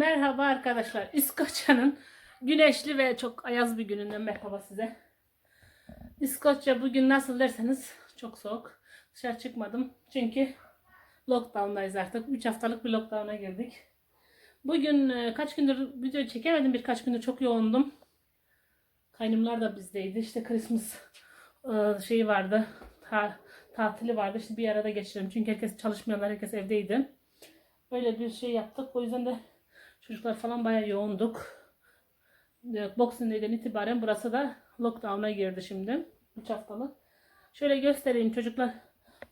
Merhaba arkadaşlar. İskoçya'nın güneşli ve çok ayaz bir gününden merhaba size. İskoçya bugün nasıl derseniz çok soğuk. Dışarı çıkmadım çünkü lockdown'dayız artık. 3 haftalık bir lockdown'a girdik. Bugün e, kaç gündür video çekemedim. Birkaç gündür çok yoğundum. Kaynımlar da bizdeydi. İşte Christmas e, şeyi vardı. Ta- tatili vardı. İşte bir arada geçirelim. Çünkü herkes çalışmayanlar herkes evdeydi. Böyle bir şey yaptık. O yüzden de çocuklar falan bayağı yoğunduk. Boxing Day'den itibaren burası da lockdown'a girdi şimdi. 3 haftalık. Şöyle göstereyim çocuklar.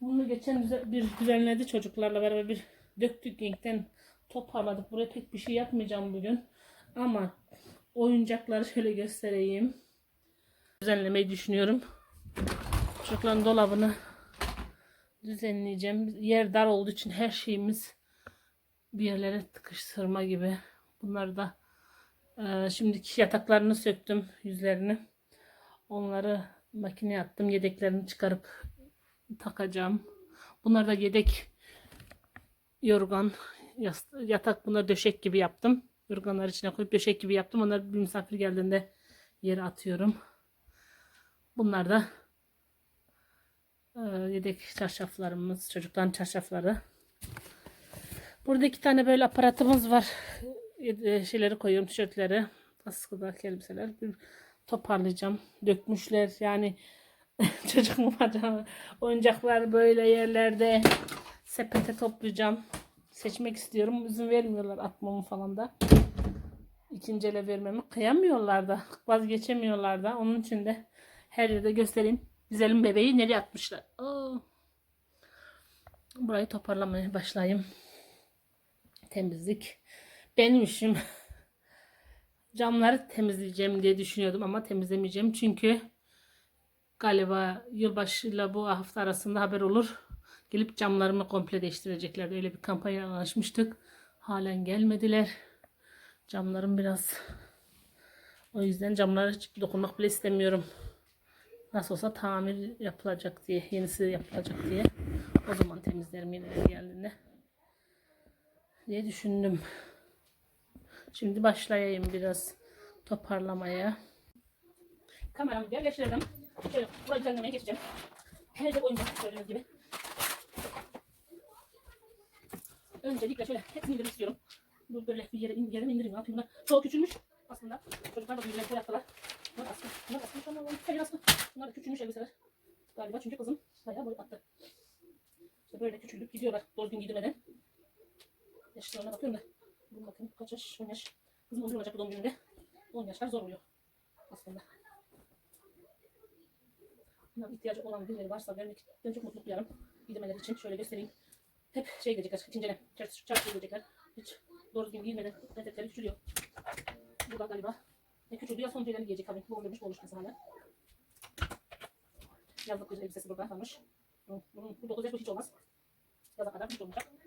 Bunu geçen bir düzenledi çocuklarla beraber bir döktük renkten toparladık. Buraya pek bir şey yapmayacağım bugün. Ama oyuncakları şöyle göstereyim. Düzenlemeyi düşünüyorum. Çocukların dolabını düzenleyeceğim. Yer dar olduğu için her şeyimiz bir yerlere tıkıştırma gibi. Bunları da e, şimdiki yataklarını söktüm yüzlerini. Onları makineye attım. Yedeklerini çıkarıp takacağım. Bunlar da yedek yorgan, yatak bunları döşek gibi yaptım. Yorganlar içine koyup döşek gibi yaptım. Onları bir misafir geldiğinde yere atıyorum. Bunlar da e, yedek çarşaflarımız, çocukların çarşafları. Burada iki tane böyle aparatımız var. E, Şeyleri koyuyorum, tişörtleri, askıdaki elbiseler. Bir toparlayacağım. Dökmüşler yani çocuk mu? Oyuncaklar böyle yerlerde sepete toplayacağım. Seçmek istiyorum. İzin vermiyorlar atmamı falan da. İkinci ele vermemi kıyamıyorlar da. Vazgeçemiyorlar da. Onun için de her yerde göstereyim. Güzelim bebeği nereye atmışlar. Oo. Burayı toparlamaya başlayayım. Temizlik. Benim işim. Camları temizleyeceğim diye düşünüyordum ama temizlemeyeceğim. Çünkü galiba yılbaşıyla bu hafta arasında haber olur. Gelip camlarımı komple değiştirecekler. Öyle bir kampanya anlaşmıştık. Halen gelmediler. Camlarım biraz o yüzden camlara hiç dokunmak bile istemiyorum. Nasıl olsa tamir yapılacak diye, yenisi yapılacak diye. O zaman temizlerim yine geldiğinde. Diye düşündüm. Şimdi başlayayım biraz toparlamaya. Kameramı yerleştirdim. Şöyle burayı düzenlemeye geçeceğim. Her de oyuncak gördüğünüz gibi. Öncelikle şöyle hepsini indirmek istiyorum. Bu böyle bir yere, in, yere indireyim ne yapayım. Çok küçülmüş aslında. Çocuklar da büyümeyi yaptılar. Bunlar askı. Bunlar askı. Bunlar askı. Bunlar askı. Bunlar da küçülmüş elbiseler. Galiba çünkü kızım bayağı boy attı. İşte böyle küçüldük gidiyorlar doğru gün giydirmeden. Yaşlarına bakıyorum da. Dur bakayım kaç yaş? 10 yaş. Kızım 11 olacak bu doğum gününde. 10 yaşlar zor oluyor aslında. Bunların ihtiyacı olan birileri varsa vermekten çok mutlu duyarım. Giydirmeleri için şöyle göstereyim. Hep şey gidecekler, ikincene, çarşı çarşı gidecekler. Hiç doğru düzgün giyinmeden etekleri küçülüyor. Bu da galiba ne küçüldü ya son tüylerini giyecek tabii. Bu olmamış, bu olmuş mesela. Yazlık elbisesi burada kalmış. Bunun, bu 9 yaş hiç olmaz. Yaza kadar hiç olmayacak.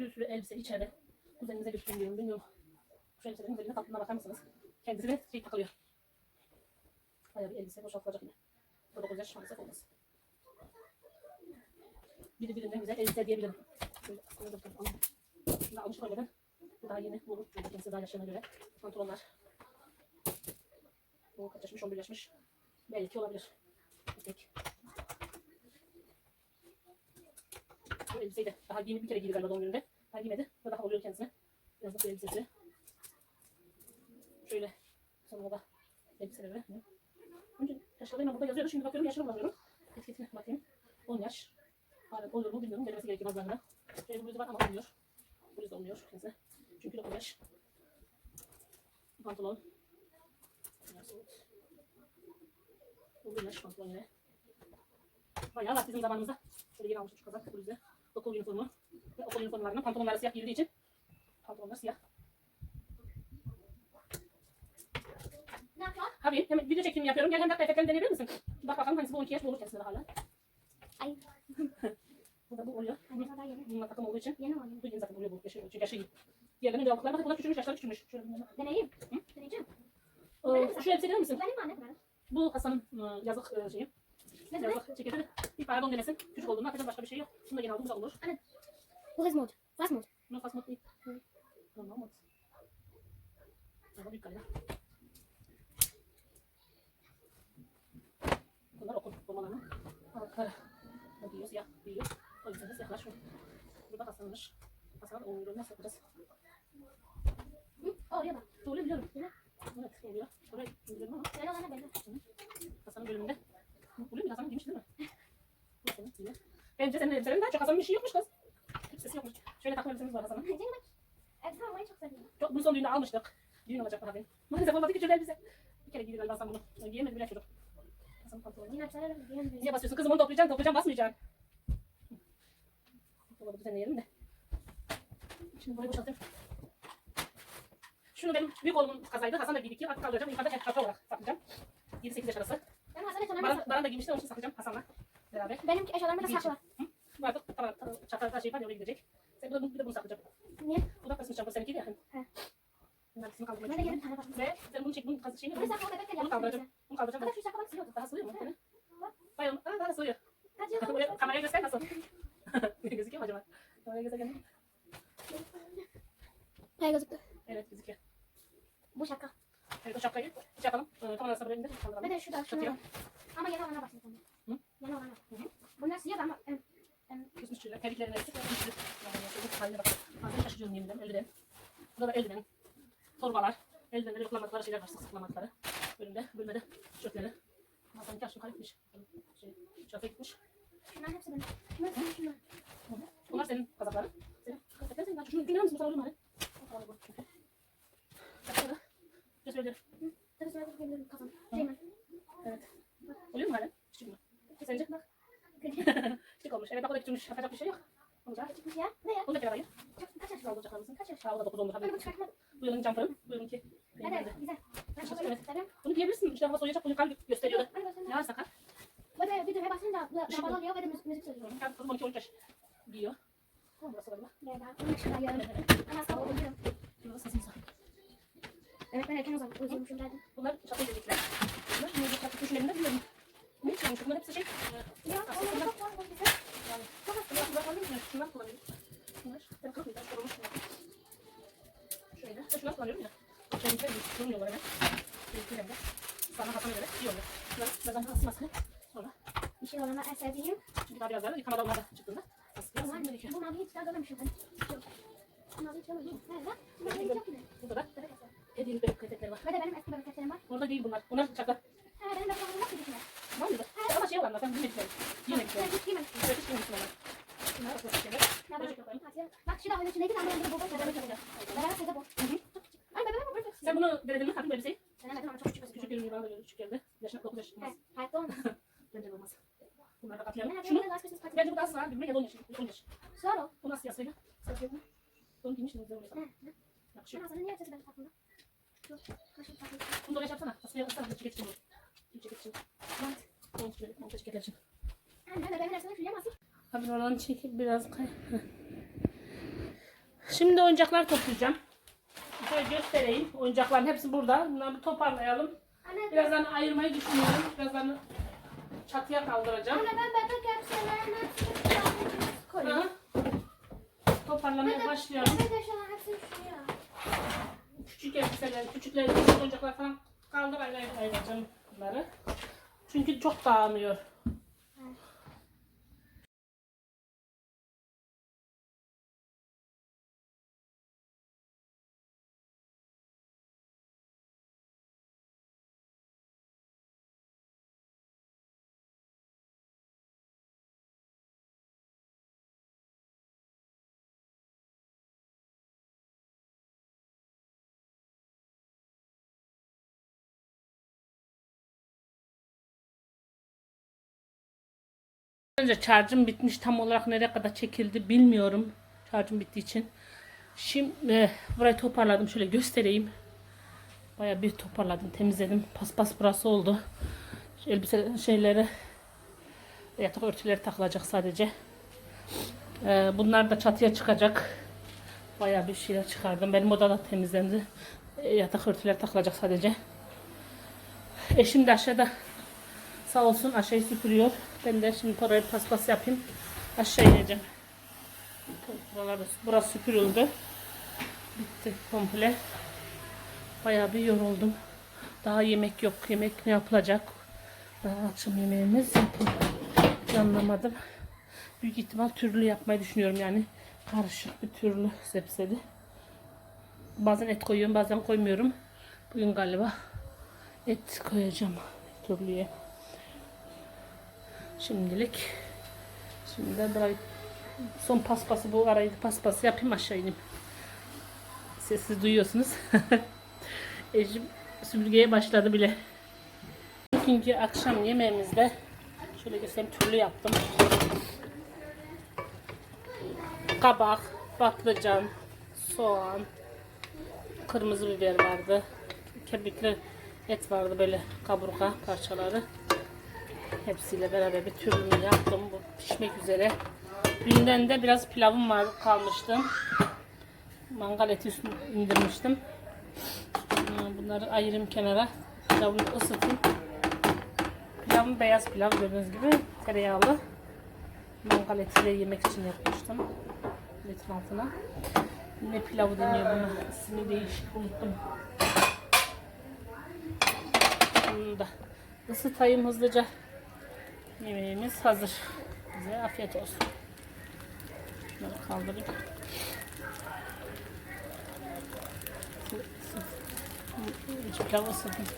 Bir sürü elbise içeride. Kuzeninize götürüyorum bilmiyorum. Şu elbiselerin üzerine tatlına bakar mısınız? Kendisi şey takılıyor. Bayağı bir elbise boşaltılacak yine. Bu 9 yaş maalesef olmaz. Biri birinden güzel elbise diyebilirim. Şöyle aslında da bakalım. Bunu da almışım önceden. Bu daha yeni. Olur. Çünkü kendisi daha yaşlarına göre. Pantolonlar. Bu kaç yaşmış? 11 yaşmış. Belki olabilir. Tek. Bu elbiseyi de daha giyinip bir kere giydi galiba doğum gününde. Daha giymedi. Bu daha oluyor kendisine. Yazlık bir elbisesi. Şöyle. Sonra da elbiseleri. Önce yaşlarıyla burada yazıyordu. Şimdi bakıyorum yaşını bulamıyorum. Etiketine bakayım. 10 yaş. Hala oluyor mu bilmiyorum. Denemesi gerekiyor bazılarına. Şöyle bir bluzu var ama olmuyor. Bluz da olmuyor kendisi. Çünkü 9 yaş. Pantolon. Nasıl? 11 yaş pantolon yine. Bayağı var bizim zamanımızda. Şöyle yeni almışım şu kazak bluzda. Okul üniformu. Ve okul üniformalarının pantolonları siyah giyildiği için pantolonlar siyah. Abi hemen video çekimi yapıyorum. Gel hem dakika efektlerini deneyebilir misin? Bak bakalım hangisi bu 12 yaş olur kendisinde de hala. Ay. Bu da bu oluyor. Bununla takım olduğu için. Yeni mi oynuyor? Bu yeni zaten oluyor bu. Yaşı, çünkü yaşı iyi. Diğerlerinin devamlıkları bakın bunlar küçülmüş yaşları küçülmüş. Şöyle bunları. Deneyeyim. Deneyeceğim. Ee, şu elbise misin? Benim mi anne kadar? Bu Hasan'ın e, yazık e, şeyi. Yazık ceketi. Pardon denesin. Küçük olduğunu atacağız başka bir şey yok. Bunu da yeni aldım bu da olur. Bu kız mod. Fast mod. Bunu fasmat değil. Tamam olmaz. Daha büyük galiba. Bunlar okul formalarını. Altları. O giyiyor siyah giyiyor. O yüzden de siyahlar şu. Burada Hasan'mış. Hasan oluyor. Nasıl yapacağız? Hı? Oraya bak. Doğru biliyorum. Evet oluyor. Oraya indiriyorum ama. Böyle olana belli. Hasan'ın bölümünde. Oluyor mu? Hasan'ın giymiş değil mi? Bence senin elbiselerin daha çok Hasan'ın şey yokmuş kız. Elbisesi yokmuş. Şöyle takma elbisemiz var Hasan'ın. Canım bak. Elbise almayı çok seviyorum. Çok bunu son düğünde almıştık. Düğün olacak daha benim. Maalesef olmadı ki şöyle elbise. Bir kere giydi galiba Hasan bunu. Giyemedi bile çocuk. Hasan'ın pantolonu. Yine elbiseler giyiyorum. Niye basıyorsun kızım onu toplayacaksın toplayacaksın basmayacaksın. Dolabı düzenleyelim de. Şimdi burayı boşaltayım. Şunu benim büyük oğlumun kazaydı. Hasan da giydi ki artık kaldıracağım. Hep çanta olarak saklayacağım. 7-8 yaş arası. Ben Hasan'ın Baran, eşyalarını Baran da giymişti için saklayacağım Hasan'la beraber. Benimki eşyalarımı da sakla. Bu artık tamam çatal şey var ya oraya gidecek. Sen bu da, bir de bunu saklayacağım. Niye? Bu da kısmı çampur seninki de yakın. He. Bunlar kısmı kaldırmaya Ben de gelip tane. Ve sen bunu çek, bunun kazı şeyini Bunu sakla o bebekle Bunu yaptım. kaldıracağım. Bunu kaldıracağım. Hadi şu sakla bak siliyor. Daha sığıyor mu? Hı. Bayağı, aa, daha sığıyor. Kameraya göster nasıl? Gözüküyor mu acaba? Kameraya göstereyim. Ne gözüktü? Evet gözüküyor. Bu şaka. Evet o şapkayı şey yapalım. Ee, arasına böyle indir. Kaldıralım. de şu da. Ama yeni olana bak şimdi. Hı? Yeni olana. Hı hı. Bunlar siyah da ama em, Şöyle. Terliklerin arası. Haline bak. Bazen şaşırıyorum ederim. Eldiven. Burada da eldiven. Torbalar. Eldivenleri yoklamadıkları şeyler var. Sık sıklamadıkları. Bölümde. Bölmede. Tişörtleri. Masanın aşkım kaybetmiş. Şey, çöpe gitmiş. şunlar hepsi benim. Şunlar senin şunlar. Bunlar senin kazakların. Senin kıyafetlerin senin. Şunu dinler misin? Bu sana olur mu? hani? Gösterebilirim. Tabii sonra da benim kafam. Şeyman. Evet. Oluyor mu hala? Küçük mü? Sence? Bak. Küçük olmuş. Evet bak o da küçülmüş. Yapacak bir şey yok. Olacak. Çıkmış ya. Ne ya? Da kenara ayır. Çok, kaç yaş alacak mısın? Kaç yaş? Ha o da 9 olmuş. Hadi bu Hadi. çıkartma. Bu yılın camfırın. Bu yılınki. Benim Hadi güzel. Ben Evet. şöyle göstereyim. Bunu giyebilirsin. İşte hava soğuyacak. Bu yukarı gösteriyordu. Hadi göstereyim. Ne var sakar? Ve de videoya basınca Bir şey kapalı oluyor de müzik, söylüyor. Yani kızım 12 13 yaş giyiyor. Burası galiba. Ya da onun yaşında yarın. Ama sabah uyuyorum. Burada sesimiz var. Evet ben erken uzak uyuyormuşum zaten. Bunlar çatı dedikler. Bunlar çatı köşelerinde bilmiyorum. Ne çıkmış? Bunlar hepsi şey. e, Ya aslında onları bunlar- çok var bu güzel. yani Çok az bunlar Şunlar kullanıyorum. Bunlar. Ben kırmızı. Korumuş bunlar. Şöyle. Ben şunlar kullanıyorum ya. Şöyle bir durmuyorlar hemen. Bir de sana Hasan'a göre iyi oluyor. Şunları birazdan ısınmasını sonra. Bir şey olana en sevdiğim. Çünkü daha biraz daha yıkamada onlar da çıktığında. Aslında gerekiyor. bu mavi hiç daha görmemişim ben. Bu mavi hiç görmemişim. Nerede? Burada da Bebek eser. hediyelik bebek kıyafetleri var. Ve de benim eski bebek eserim var. Orada değil bunlar. Bunlar çaklar. Ha benim bebek eserim var Var mıydı? Ama şey olanlar. Ben hiç giymemiştim. Evet, hiç bilmiyorsun onlar. Bunlar da böyle şeyler. Ya ben Asiye. Bak şu da oyun içindeydi ama ben de bu bebek eserim. Beraber size bu. Hı hı. Çok küçük. Ay bebeğim bu bebek. Sen bunu denedin mi? Hafif elbiseyi. Denemedim ama çok küçük Küçük gözüküyor. görünüyor bana da göre küçük geldi. Yaşına 9 yaş. Evet, hayatta olmaz. Bence de olmaz. Bunları da katlayalım. Ben Şunu de last Christmas party. bence bu daha sığar. Bilmem ya da 10 yaş. 10 yaş. Sığar o. Bu nasıl siyasıyla? Siyasıyla. Onu giymiştim. Güzel oluyor. Ne? Ne? Yakışıyor. Şuna sana niye ötesi benim aklımda? Dur. Kaşık takayım. Bunu da öyle yapsana. Tasfiye ısrar. Ceket için bu. Ceket için. Mont. Mont şöyle. Mont ceketler için. Anne ben bebeğimin resmini şuraya asayım. Hadi oradan çekip biraz kay. Heh. Şimdi oyuncaklar toplayacağım. Şöyle göstereyim. Oyuncakların hepsi burada. Bunları bir toparlayalım. Anne, Birazdan ayırmayı düşünüyorum. Birazdan çatıya kaldıracağım. anne ben bebek elbiselerin hepsini koyuyorum. Ha? Toparlamaya başlıyorum. Bebek eşyaların hepsini şuraya. Küçük elbiseler, küçükler, küçük oyuncaklar falan kaldır ayıracağım bunları. Çünkü çok dağılıyor. Önce şarjım bitmiş. Tam olarak nereye kadar çekildi bilmiyorum. Şarjım bittiği için. Şimdi e, burayı toparladım. Şöyle göstereyim. Baya bir toparladım. Temizledim. Paspas burası oldu. Elbise şeyleri yatak örtüleri takılacak sadece. E, bunlar da çatıya çıkacak. Baya bir şeyler çıkardım. Benim oda da temizlendi. E, yatak örtüleri takılacak sadece. Eşim de aşağıda Sağ olsun aşağıyı süpürüyor. Ben de şimdi parayı paspas yapayım. Aşağı ineceğim. Buralar, burası süpürüldü. Bitti komple. Bayağı bir yoruldum. Daha yemek yok. Yemek ne yapılacak? Daha akşam yemeğimiz planlamadım. Büyük ihtimal türlü yapmayı düşünüyorum yani. Karışık bir türlü sebzeli. Bazen et koyuyorum bazen koymuyorum. Bugün galiba et koyacağım türlüye. Şimdilik. Şimdi de burayı son paspası bu arayı paspası yapayım aşağı ineyim. Sessiz duyuyorsunuz. Eşim süpürgeye başladı bile. Bugünkü akşam yemeğimizde şöyle göstereyim türlü yaptım. Kabak, patlıcan, soğan, kırmızı biber vardı. Kemikli et vardı böyle kaburga parçaları. Hepsiyle beraber bir türlü yaptım. Bu pişmek üzere. Dünden de biraz pilavım var kalmıştı. Mangal eti indirmiştim. Bunları ayırayım kenara. Pilavını ısıtayım. Pilavım beyaz pilav gördüğünüz gibi tereyağlı. Mangal etiyle yemek için yapmıştım. Etin altına. Ne pilavı deniyor buna? İsmi değişik unuttum. Bunu da ısıtayım hızlıca. Yemeğimiz hazır. Bize afiyet olsun. Şunları kaldırayım. Hiç pilav ısıtayım.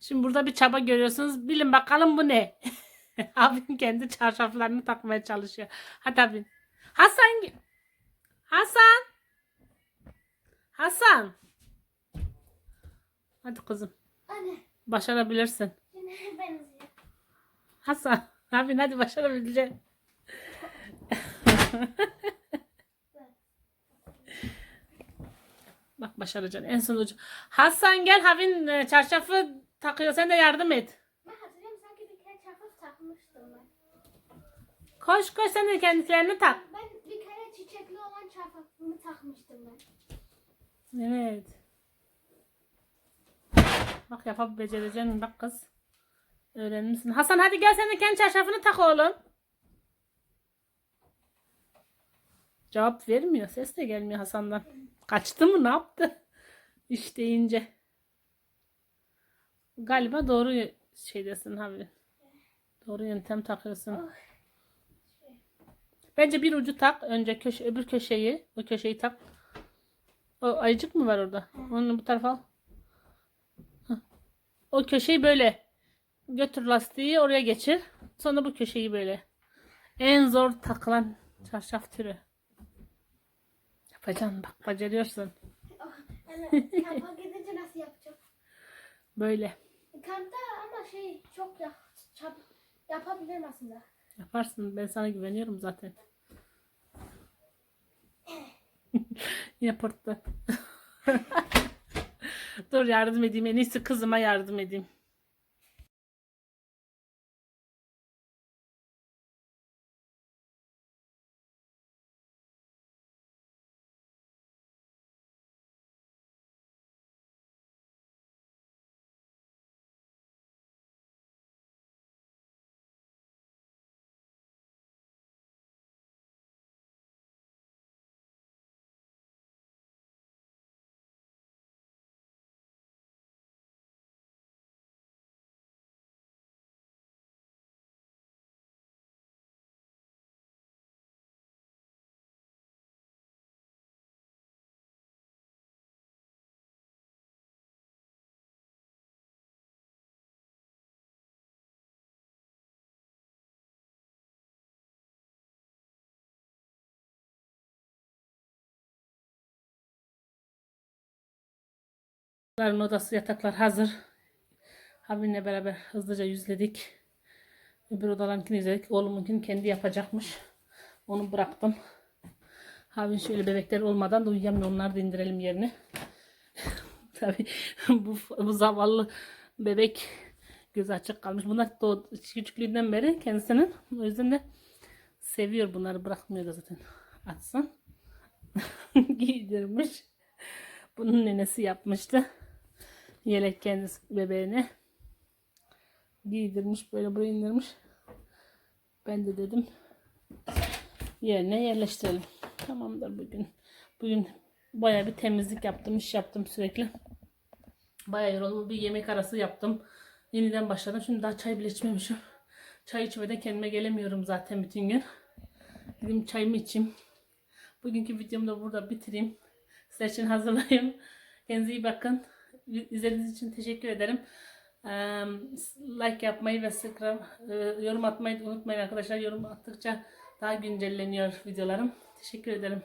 Şimdi burada bir çaba görüyorsunuz. Bilin bakalım bu ne? Abim kendi çarşaflarını takmaya çalışıyor. Hadi abim. Hasan. Hasan. Hasan. Hadi kızım. Anne. Başarabilirsin. Hasan. Abin hadi başarabileceksin. Bak başaracaksın. En son ucu. Hasan gel Havin e, çarşafı takıyor. Sen de yardım et. Ben hatırlıyorum sanki bir kere çarpıp takmıştım ben. Koş koş sen de kendilerini tak. Ben bir kere çiçekli olan çarpıkımı takmıştım ben. Evet. Bak yapıp becereceksin bak kız. Öğrenmişsin. Hasan hadi gel sen de kendi çarşafını tak oğlum. Cevap vermiyor. Ses de gelmiyor Hasan'dan. Kaçtı mı ne yaptı? İş deyince. Galiba doğru şeydesin abi. Doğru yöntem takıyorsun. Bence bir ucu tak. Önce köşe, öbür köşeyi. O köşeyi tak. O ayıcık mı var orada? Onu bu tarafa al. O köşeyi böyle götür lastiği oraya geçir. Sonra bu köşeyi böyle. En zor takılan çarşaf türü. Yapacaksın bak beceriyorsun. Oh, kampa gidince nasıl yapacağım? Böyle. Kampta ama şey çok ya, çap, yapabilirim aslında. Yaparsın. Ben sana güveniyorum zaten. Yaparttı. Dur yardım edeyim. En iyisi kızıma yardım edeyim. Çocukların odası yataklar hazır. Abimle beraber hızlıca yüzledik. Öbür odalarınkini yüzledik. Oğlumunkini kendi yapacakmış. Onu bıraktım. Abim şöyle bebekler olmadan da uyuyamıyor. Onları da indirelim yerine. Tabii bu, bu zavallı bebek gözü açık kalmış. Bunlar doğ, küçüklüğünden beri kendisinin. O yüzden de seviyor bunları. Bırakmıyor da zaten. Açsın. Giydirmiş. Bunun nenesi yapmıştı. Yelek kendisi bebeğine. giydirmiş böyle buraya indirmiş. Ben de dedim yerine yerleştirelim. Tamamdır bugün. Bugün baya bir temizlik yaptım, iş yaptım sürekli. Baya yoruldum. Bir yemek arası yaptım. Yeniden başladım. Şimdi daha çay bile içmemişim. Çay içmeden kendime gelemiyorum zaten bütün gün. Dedim çayımı içeyim. Bugünkü videomu da burada bitireyim. Sizler için hazırlayayım. Kendinize iyi bakın. İzlediğiniz için teşekkür ederim. Like yapmayı ve sıkra, yorum atmayı unutmayın arkadaşlar. Yorum attıkça daha güncelleniyor videolarım. Teşekkür ederim.